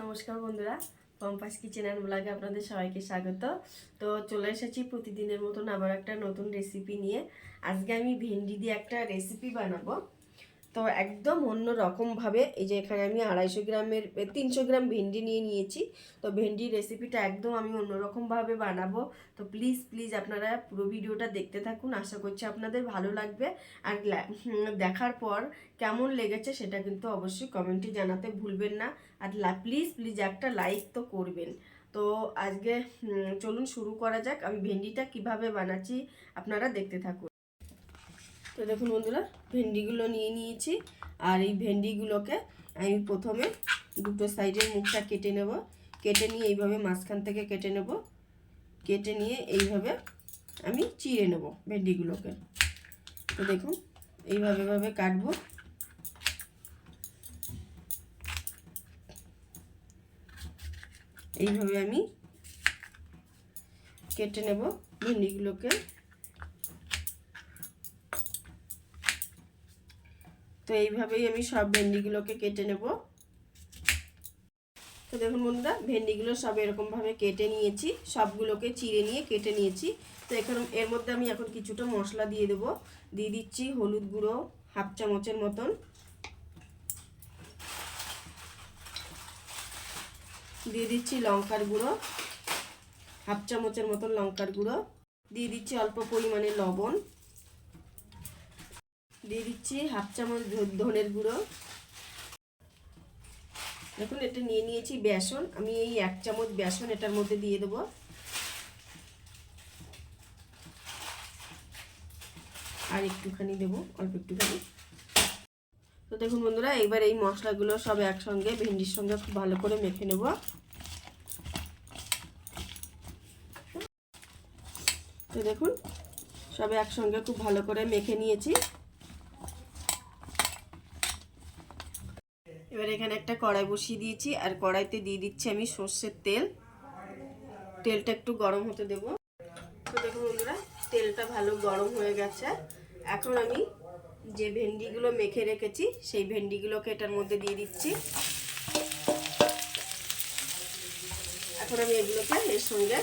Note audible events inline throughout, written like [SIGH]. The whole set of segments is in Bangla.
নমস্কার বন্ধুরা, পম্পাস কিচেন অ্যান্ড ব্লগে আপনাদের সবাইকে স্বাগত। তো চলে এসেছি প্রতিদিনের মতন আবার একটা নতুন রেসিপি নিয়ে। আজকে আমি ভেন্ডি দিয়ে একটা রেসিপি বানাবো। তো একদম অন্য রকমভাবে এই যে এখানে আমি আড়াইশো গ্রামের তিনশো গ্রাম ভেন্ডি নিয়ে নিয়েছি। তো ভেন্ডির রেসিপিটা একদম আমি অন্যরকমভাবে বানাবো। তো প্লিজ প্লিজ আপনারা পুরো ভিডিওটা দেখতে থাকুন। আশা করছি আপনাদের ভালো লাগবে। আর দেখার পর কেমন লেগেছে সেটা কিন্তু অবশ্যই কমেন্টে জানাতে ভুলবেন না। আর প্লিজ প্লিজ একটা লাইক তো করবেন। তো আজকে চলুন শুরু করা যাক। আমি ভেন্ডিটা কীভাবে বানাচ্ছি আপনারা দেখতে থাকুন। তো দেখুন বন্ধুরা, ভেন্ডিগুলো নিয়ে নিয়েছি। আর এই ভেন্ডিগুলোকে আমি প্রথমে দুটো সাইডের মুখটা কেটে নেব। কেটে নিয়ে এইভাবে মাঝখান থেকে কেটে নেব। কেটে নিয়ে এইভাবে আমি চিড়ে নেব ভেন্ডিগুলোকে। তো দেখুন, এইভাবে ভাবে কাটবো। এইভাবে আমি কেটে নেব ভেন্ডিগুলোকে। তো এইভাবেই আমি সব ভেন্ডিগুলোকে কেটে নেব। তো দেখুন বন্ধুরা, ভেন্ডিগুলো সব এরকমভাবে কেটে নিয়েছি, সবগুলোকে চিড়ে নিয়ে কেটে নিয়েছি। তো এখন এর মধ্যে আমি এখন কিছুটা মশলা দিয়ে দেবো। দিয়ে দিচ্ছি হলুদ গুঁড়ো, হাফ চামচের মতন। দিয়ে দিচ্ছি লঙ্কার গুঁড়ো, হাফ চামচের মতন লঙ্কার গুঁড়ো। দিয়ে দিচ্ছি অল্প পরিমাণে লবণ। দিয়ে দিচ্ছি হাফ চামচ ধনের গুঁড়ো। দেখুন, এটা নিয়ে নিয়েছি বেসন। আমি এই এক চামচ বেসন এটার মধ্যে দিয়ে দেবো। আর একটুখানি দেবো, অল্প একটুখানি। তো দেখুন বন্ধুরা এবার এই মশলাগুলো সব একসঙ্গে, ভেন্ডির সঙ্গে খুব ভালো করে মেখে নেব। তো দেখুন, সব একসঙ্গে খুব ভালো করে মেখে নিয়েছি। এবার এখানে একটা কড়াই বসিয়ে দিয়েছি, আর কড়াইতে দিয়ে দিচ্ছি আমি সর্ষের তেল। তেলটা একটু গরম হতে দেব। তো দেখুন বন্ধুরা, তেলটা ভালো গরম হয়ে গেছে। এখন আমি যে ভেন্ডিগুলো মেখে রেখেছি, সেই ভেন্ডিগুলোকে এটার মধ্যে দিয়ে দিচ্ছি। এখন আমি এগুলোকে এর সঙ্গে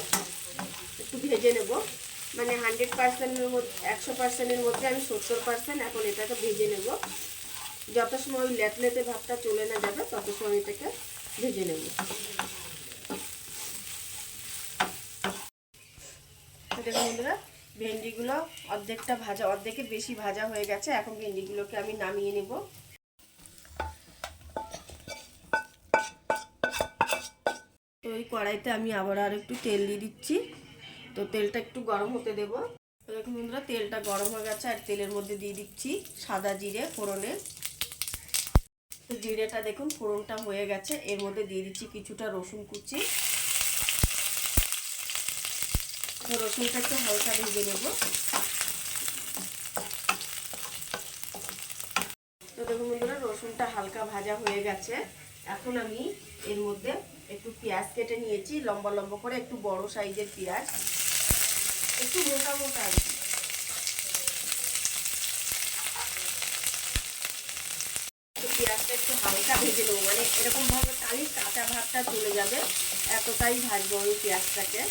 একটু ভেজে নেব। মানে হান্ড্রেড পার্সেন্টের মধ্যে, একশো পার্সেন্টের মধ্যে আমি সত্তর পার্সেন্ট এখন এটাকে ভেজে নেব। যত সময় ওই লেটলেতে ভাতটা চলে না যাবে, তত সময় এটাকে ভেজে নেব। ভেন্ডিগুলো অর্ধেকটা ভাজা অর্ধেকের বেশি ভাজা হয়ে গেছে। এখন ভেন্ডিগুলোকে আমি নামিয়ে নেব। তো ওই কড়াইতে আমি আবার আর একটু তেল দিয়ে দিচ্ছি। তো তেলটা একটু গরম হতে দেবো। দেখুন বন্ধুরা, তেলটা গরম হয়ে গেছে, আর তেলের মধ্যে দিয়ে দিচ্ছি সাদা জিরে, ফোড়নে। তো জিরেটা দেখুন, ফোড়নটা হয়ে গেছে। এর মধ্যে দিয়ে দিচ্ছি কিছুটা রসুন কুচি। তো রসুনটা একটু হালকা ভেজে নেব। তো দেখুন বন্ধুরা, রসুনটা হালকা ভাজা হয়ে গেছে। এখন আমি এর মধ্যে একটু পেঁয়াজ কেটে নিয়েছি, লম্বা লম্বা করে, একটু বড় সাইজের পেঁয়াজ। একটু মোটা মোটা আর কি। পেঁয়াজটা একটু হালকা ভেজে নেব। মানে এরকম ভাবে কালি কাঁচা ভাতটা চলে যাবে। এতটাই ভাজবো আমি পেঁয়াজটাকে।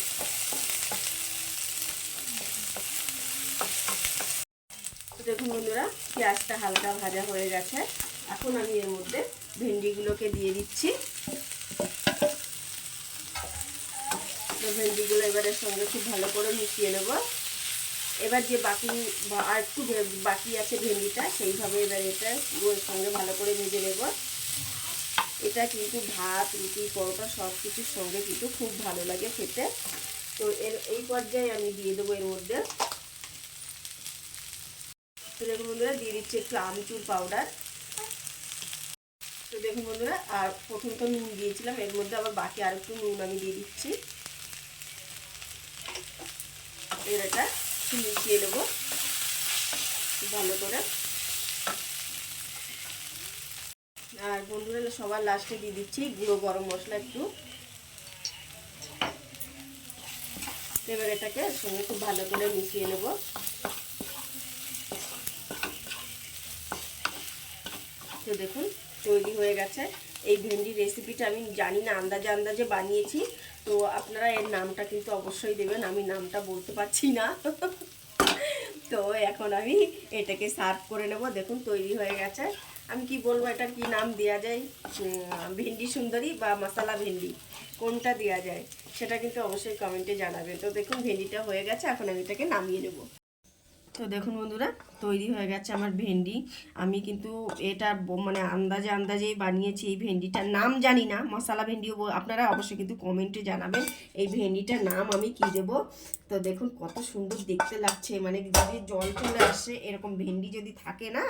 দেখুন বন্ধুরা, পেঁয়াজটা হালকা ভাজা হয়ে গেছে। এখন আমি এর মধ্যে ভেন্ডিগুলোকে দিয়ে দিচ্ছি। ভেন্ডিগুলো এবারের সঙ্গে খুব ভালো করে মিশিয়ে নেব। এবার যে বাকি আর একটু বাকি আছে ভেন্ডিটা, সেইভাবে এবার এটা পুরো এর সঙ্গে ভালো করে ভেজে নেব। এটা কিন্তু ভাত, রুটি, পরোটা সব কিছুর সঙ্গে কিন্তু খুব ভালো লাগে খেতে। তো এর, এই পর্যায়ে আমি দিয়ে দেবো এর মধ্যে। তো দেখুন বন্ধুরা, দিয়ে দিচ্ছি একটু আমচুর পাউডার তো দেখুন বন্ধুরা, আর প্রথম তো নুন দিয়েছিলাম, এর মধ্যে আবার বাকি আর একটু নুন আমি দিয়ে দিচ্ছি। এর এটা একটু মিশিয়ে নেব। ভালো করে। আর বন্ধুরা সবার লাস্টে দিয়ে দিচ্ছি গুঁড়ো গরম মশলা একটু। এবার এটাকে সঙ্গে খুব ভালো করে মিশিয়ে নেব। তো দেখুন, তৈরি হয়ে গেছে। এই ভেন্ডি রেসিপিটা আমি জানি না, আন্দাজে আন্দাজে বানিয়েছি। তো আপনারা এর নামটা কিন্তু অবশ্যই দেবেন, আমি নামটা বলতে পারছি না। [LAUGHS] তো এখন আমি এটাকে সার্ভ করে নেব, দেখুন তৈরি হয়ে গেছে। আমি কি বলব এটা কি নাম দেওয়া যায়? ভেন্ডি সুন্দরী বা মশালা ভেন্ডি, কোনটা দেওয়া যায়? সেটা কিন্তু অবশ্যই কমেন্টে জানাবেন। তো দেখুন, ভেন্ডিটা হয়ে গেছে, এখন আমি এটাকে নামিয়ে নেব। তো দেখুন বন্ধুরা তৈরি হয়ে গেছে আমার ভেন্ডি। আমি কিন্তু এটা মানে আন্দাজে আন্দাজেই বানিয়েছি এই ভেন্ডিটার নাম জানি না, মশলা ভেন্ডিও আপনারা অবশ্যই কিন্তু কমেন্টে জানাবেন এই ভেন্ডিটার নাম আমি কি দেবো। তো দেখুন কত সুন্দর দেখতে লাগছে মানে যদি জল চলে আসে, এরকম ভেন্ডি যদি থাকে না,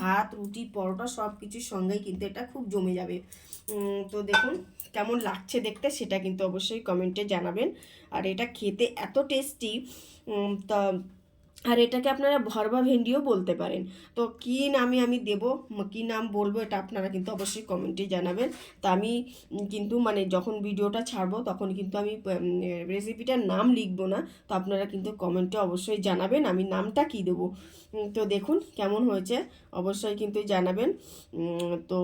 ভাত, রুটি, পরোটা সব কিছুর সঙ্গেই কিন্তু এটা খুব জমে যাবে। তো দেখুন কেমন লাগছে দেখতে, সেটা কিন্তু অবশ্যই কমেন্টে জানাবেন। আর এটা খেতে এত টেস্টি তা আর এটাকে আপনারা ভরবা ভেন্ডিও বলতে পারেন। তো কী নামে আমি দেব কী নাম বলব এটা আপনারা কিন্তু অবশ্যই কমেন্টে জানাবেন। তা আমি কিন্তু মানে যখন ভিডিওটা ছাড়বো তখন কিন্তু আমি রেসিপিটার নাম লিখব না, তো আপনারা কিন্তু কমেন্টে অবশ্যই জানাবেন আমি নামটা কী দেবো। তো দেখুন কেমন হয়েছে, অবশ্যই কিন্তু জানাবেন। তো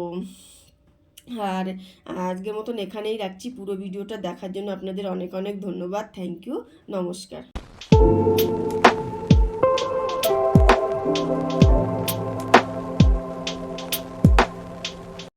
আর আজকের মতন এখানেই রাখছি, পুরো ভিডিওটা দেখার জন্য আপনাদের অনেক অনেক ধন্যবাদ থ্যাংক ইউ নমস্কার। Música